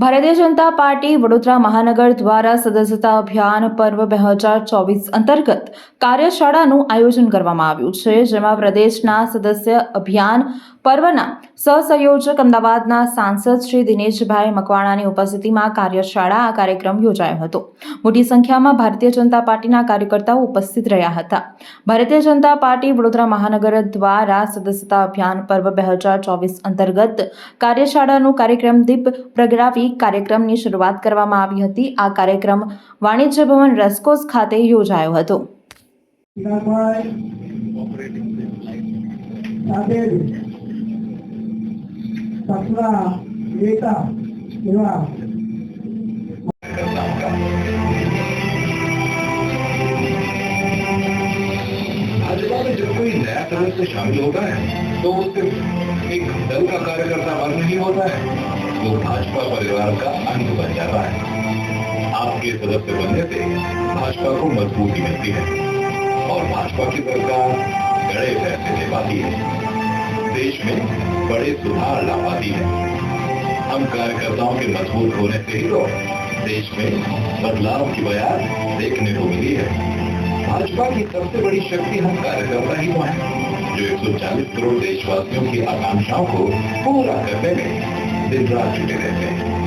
Bharatiya Janata party Vadodara મહાનગર દ્વારા સદસ્યતા અભિયાન પર્વ બે હજાર ચોવીસ અંતર્ગત કાર્યશાળાનું આયોજન કરવામાં આવ્યું છે, જેમાં પ્રદેશના સદસ્ય અભિયાન પર્વના સહસંયોજક અમદાવાદના સાંસદ શ્રી દિનેશભાઈ મકવાણાની ઉપસ્થિતિમાં કાર્યશાળા આ કાર્યક્રમ યોજાયો હતો. મોટી સંખ્યામાં ભારતીય જનતા પાર્ટીના કાર્યકર્તાઓ ઉપસ્થિત રહ્યા હતા. ભારતીય જનતા પાર્ટી વડોદરા મહાનગર દ્વારા સદસ્યતા અભિયાન પર્વ બે હજાર ચોવીસ અંતર્ગત કાર્યશાળાનું કાર્યક્રમ દીપ પ્રગટાવી કાર્યક્રમની શરૂઆત કરવામાં આવી હતી. આ કાર્યક્રમ વાણિજ્ય ભવન રસકોસ ખાતે યોજાયો હતો. पतला भाजपा में जब कोई नया सदस्य शामिल होता है तो वो सिर्फ़ एक दल का कार्यकर्ता बन नहीं होता है, वो भाजपा परिवार का अंग बन जाता है। आपके सदस्य बनने से भाजपा को मजबूती मिलती है, और भाजपा की सरकार बड़े फैसले ले पाती है। देश में बड़े सुधार ला पाती है। हम कार्यकर्ताओं के मज़बूत होने से ही तो देश में बदलाव की बयान देखने को मिली है। भाजपा की सबसे बड़ी शक्ति हम कार्यकर्ता ही तो हैं, जो 140 करोड़ देशवासियों की आकांक्षाओं को पूरा करने में दिन रात जुटे रहते हैं।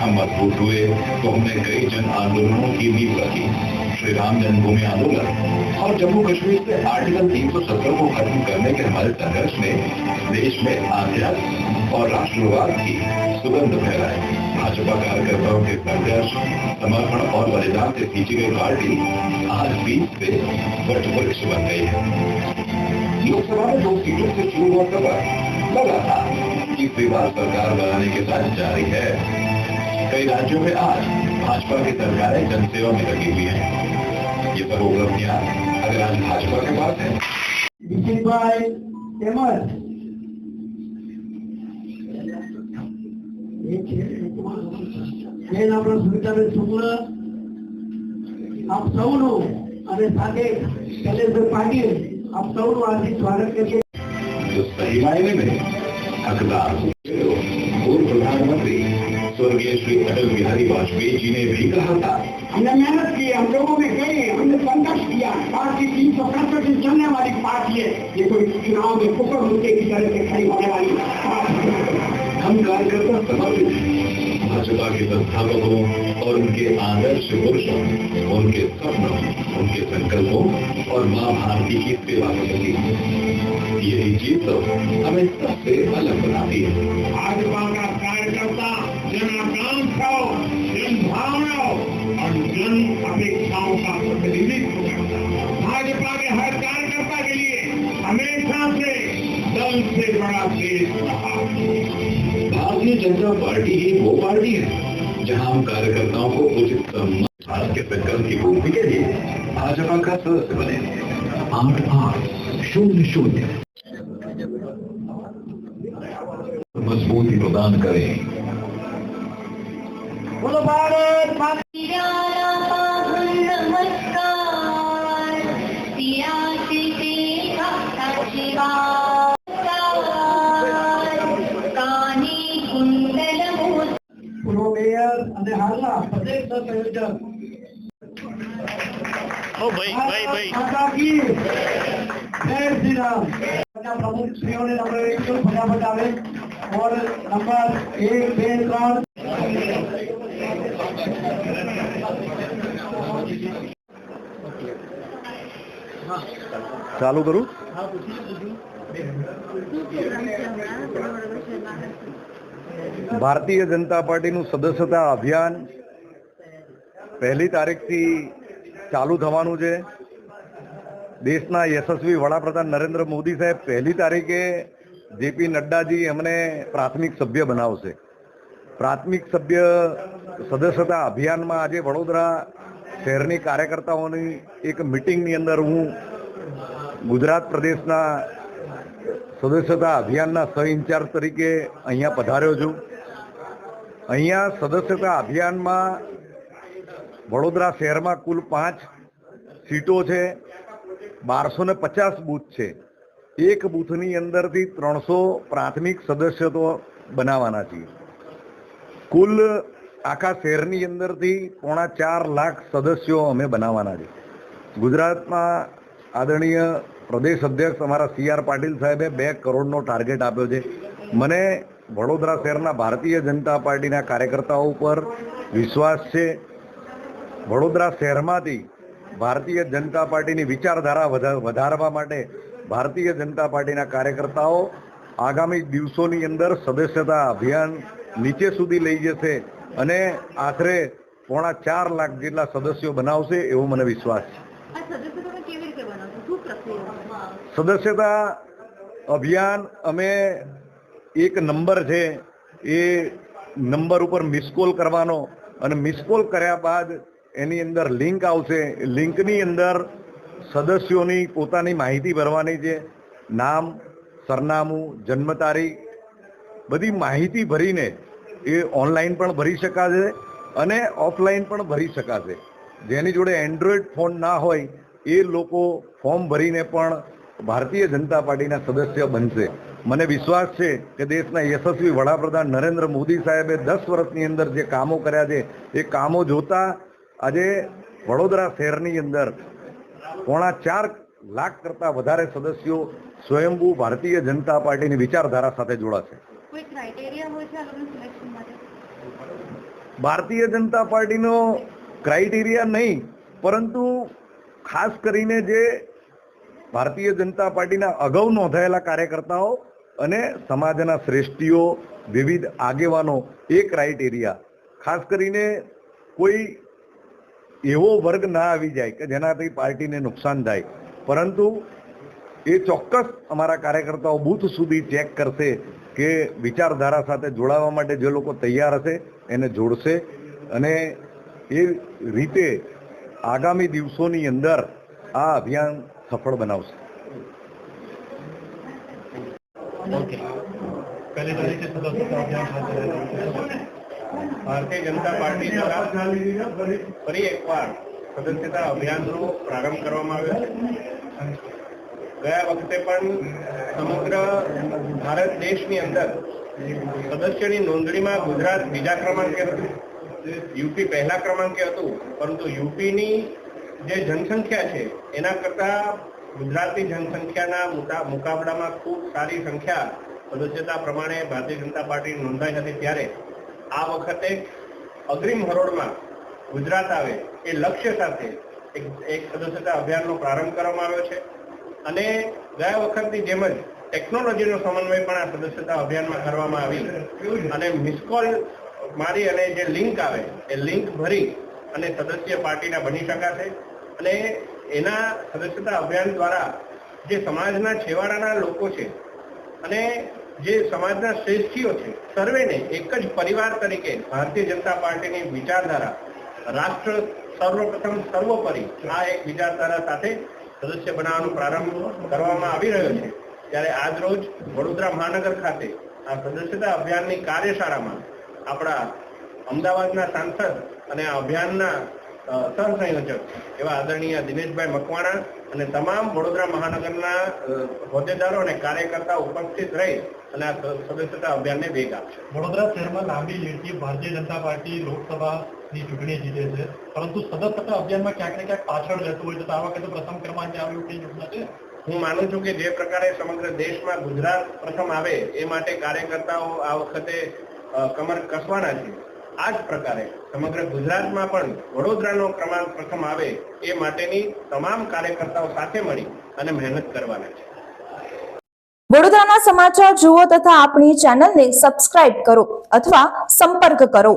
हम मज़बूत हुए तो हमने कई जन आंदोलनों की नींव रखी श्री राम जन्मभूमि आंदोलन और जम्मू कश्मीर से आर्टिकल 370 को खत्म करने के हमारे संघर्ष ने देश में आध्यात्म और राष्ट्रवाद की सुगंध फैलाई। भाजपा कार्यकर्ताओं के संघर्ष समर्पण और बलिदान से खींची गई पार्टी आज बीच से वट वृक्ष बन गई है। लोकसभा में दो सीटों से शुरू हुआ सफ़र लगा था तीसरी बार सरकार बनाने के साथ जारी है। कई राज्यों में आज भाजपा की सरकारें जनसेवा में लगी हुई हैं। ये सब उपलब्धियां अगर आज भाजपा के पास है વિજયભાઈ તેમજ બેન આપણા સુમિતાબેન શુક્લ આપ સૌનું અને સાથે શૈલેષભાઈ પાટીલ આપ સૌનું હાર્દિક સ્વાગત કરીએ जो सही मायने में हकदार हुए हो। पूर्व प्रधानमंत्री स्वर्गीय श्री अटल बिहारी वाजपेयी जी ने भी कहा था हमने मेहनत की हम लोगों में गए हमने संघर्ष किया। पार्टी तीन सौ पैंसठ दिन चलने वाली पार्टी है। ये कोई चुनाव में कुकर मुद्दे की तरह से खड़ी होने वाली हम कार्यकर्ता समर्पित हैं भाजपा के संस्थापकों और उनके आदर्श पुरुषों उनके सपनों उनके संकल्पों और माँ भारती की सेवा के प्रति यही चीज़ तो हमें सबसे अलग बनाती है। भाजपा का कार्यकर्ता जन आकांक्षाओं जन भावनाओं जन अपेक्षाओं का भाजपा के हर कार्यकर्ता के लिए हमेशा से दल से बड़ा देश रहा भारतीय जनता पार्टी ही वो पार्टी है, जहाँ हम कार्यकर्ताओं को उचित सम्मान भारत के संकल्प की पूर्ति के लिए भाजपा का सदस्य बने। आठ आठ, शून्य शून्य। मजबूती प्रदान करें। बोलो भारत। અને હાલના પ્રદેશ સંયોજક પ્રમુખ શ્રીઓને નંબર એક છો ફટાફટ આવે ઓર નંબર એક બે ત્રણ ચાલુ કરું ભારતીય જનતા પાર્ટીનું સદસ્યતા અભિયાન પહેલી તારીખથી ચાલુ થવાનું છે. દેશના યશસ્વી વડાપ્રધાન નરેન્દ્ર મોદી સાહેબ પહેલી તારીખે જેપી નડ્ડાજી અમને પ્રાથમિક સભ્ય બનાવશે. પ્રાથમિક સભ્ય સદસ્યતા અભિયાનમાં આજે વડોદરા શહેરની કાર્યકર્તાઓની એક મિટિંગની અંદર હું ગુજરાત પ્રદેશના સદસ્યતા અભિયાનના સહ ઇન્ચાર્જ તરીકે અહીંયા પધાર્યો છું. અહીંયા સદસ્યતા અભિયાનમાં વડોદરા શહેરમાં કુલ પાંચ સીટો છે. બારસો ને પચાસ બૂથ છે. એક બૂથની અંદરથી ત્રણસો પ્રાથમિક સદસ્ય તો બનાવવાના છીએ. કુલ આખા શહેરની અંદરથી પોણા ચાર લાખ સદસ્યો અમે બનાવવાના છે. ગુજરાતમાં આદરણીય પ્રદેશ અધ્યક્ષ અમારા સી આર પાટીલ સાહેબે બે કરોડનો ટાર્ગેટ આપ્યો છે. મને વડોદરા શહેરના ભારતીય જનતા પાર્ટીના કાર્યકર્તાઓ ઉપર વિશ્વાસ છે. વડોદરા શહેરમાંથી ભારતીય જનતા પાર્ટીની વિચારધારા વધા- વધારવા માટે ભારતીય જનતા પાર્ટીના કાર્યકર્તાઓ આગામી દિવસોની અંદર સદસ્યતા અભિયાન નીચે સુધી લઈ જશે અને આખરે પોણા ચાર લાખ જેટલા સદસ્યો બનાવશે એવો મને વિશ્વાસ છે આ સદસ્યતાને કેવી રીતે બનાવશો શું પ્રક્રિયા સદસ્યતા અભિયાન અમે એક નંબર છે. એ નંબર ઉપર મિસ કોલ કરવાનો અને મિસ કોલ કર્યા બાદ એની અંદર લિંક આવશે. લિંકની અંદર સદસ્યોની પોતાની માહિતી ભરવાની છે. નામ, સરનામું, જન્મ તારીખ, બધી માહિતી ભરીને એ ઓનલાઈન પણ ભરી શકાશે અને ઓફલાઈન પણ ભરી શકાશે. જેની જોડે એન્ડ્રોઈડ ફોન ના હોય, એ લોકો ફોર્મ ભરીને પણ ભારતીય જનતા પાર્ટીના સદસ્ય બનશે. મને વિશ્વાસ છે કે દેશના યશસ્વી વડાપ્રધાન નરેન્દ્ર મોદી સાહેબે દસ વર્ષની અંદર જે કામો કર્યા છે એ કામો જોતા આજે વડોદરા શહેરની અંદર પોણા ચાર લાખ કરતા વધારે સદસ્યો સ્વયંભૂ ભારતીય જનતા પાર્ટીની વિચારધારા સાથે જોડાશે. ભારતીય જનતા પાર્ટીનો ક્રાઇટેરિયા નહીં પરંતુ ખાસ કરીને જે ભારતીય જનતા પાર્ટીના અગાઉ નોંધાયેલા કાર્યકર્તાઓ અને સમાજના શ્રેષ્ઠીઓ, વિવિધ આગેવાનો એ ક્રાઇટેરિયા ખાસ કરીને કોઈ એવો વર્ગ ના આવી જાય કે જેનાથી પાર્ટીને નુકસાન થાય. પરંતુ એ ચોક્કસ અમારા કાર્યકર્તાઓ બૂથ સુધી ચેક કરશે કે વિચારધારા સાથે જોડાવા માટે જે લોકો તૈયાર હશે, એને જોડશે. અને એ રીતે આગામી દિવસોની અંદર આ અભિયાન સફળ બનાવશે. ભારતીય જનતા પાર્ટી દ્વારા ફરી એકવાર સદસ્યતા અભિયાનનો પ્રારંભ કરવામાં આવ્યો ગયા વખતે પણ સમગ્ર ભારત દેશની અંદર સદસ્યની નોંધણીમાં ગુજરાત બીજા ક્રમાંકે હતું. યુપી પહેલા ક્રમાંકે હતું. પરંતુ યુપીની જે જનસંખ્યા છે, એના કરતા ગુજરાતની જનસંખ્યાના મોટા મુકાબલામાં ખૂબ સારી સંખ્યા સદસ્યતા પ્રમાણે ભારતીય જનતા પાર્ટી નોંધાઈ હતી ત્યારે. આ વખતે અગ્રિમ હરોળમાં ગુજરાત આવે એ લક્ષ્ય સાથે એક એક સદસ્યતા અભિયાનનો પ્રારંભ કરવામાં આવ્યો છે. અને ગયા વખતની જેમ જ ટેકનોલોજીનો સમન્વય પણ આ સદસ્યતા અભિયાનમાં કરવામાં આવી. અને મિસકોલ મારી અને જે લિંક આવે, એ લિંક ભરી અને સદસ્ય પાર્ટીના બની શકાશે. અને એના સદસ્યતા અભિયાન દ્વારા જે સમાજના છેવાડાના લોકો છે અને જે સમાજના શ્રેષ્ઠીઓ છે, સર્વેને એક જ પરિવાર તરીકે ભારતીય જનતા પાર્ટીની વિચારધારા રાષ્ટ્ર સર્વપ્રથમ સર્વોપરી આ એક વિચારધારા સાથે સદસ્ય બનાવવાનો પ્રારંભ કરવામાં આવી રહ્યો છે. ત્યારે આજ રોજ વડોદરા મહાનગર ખાતે આ સદસ્યતા અભિયાનની કાર્યશાળામાં આપણા અમદાવાદના સાંસદ અને આ અભિયાનના સહસંયોજક એવા આદરણીય દિનેશભાઈ મકવાણા અને તમામ વડોદરા મહાનગરના હોદ્દેદારો અને કાર્યકર્તા ઉપસ્થિત રહી અને આ સદસ્યતા અભિયાનને વેગ આપશે. વડોદરા શહેરમાં લાંબી લીડથી ભારતીય જનતા પાર્ટી લોકસભાની ચૂંટણી જીતે છે. પરંતુ સદસ્યતા અભિયાનમાં ક્યાંક ને ક્યાંક પાછળ રહેતું હોય છે. તો આ વખતે પ્રથમ ક્રમાંકે આવ્યું કઈ યોજના છે? હું માનું છું કે જે પ્રકારે સમગ્ર દેશમાં ગુજરાત પ્રથમ આવે એ માટે કાર્યકર્તાઓ આ વખતે કમર કસવાના છે. આ જ પ્રકારે સમગ્ર ગુજરાતમાં પણ વડોદરાનો ક્રમાંક પ્રથમ આવે એ માટેની તમામ કાર્યકર્તાઓ સાથે મળી અને મહેનત કરવાના છે. વડોદરાના સમાચાર જુઓ તથા આપણી ચેનલને સબસ્ક્રાઇબ કરો અથવા સંપર્ક કરો.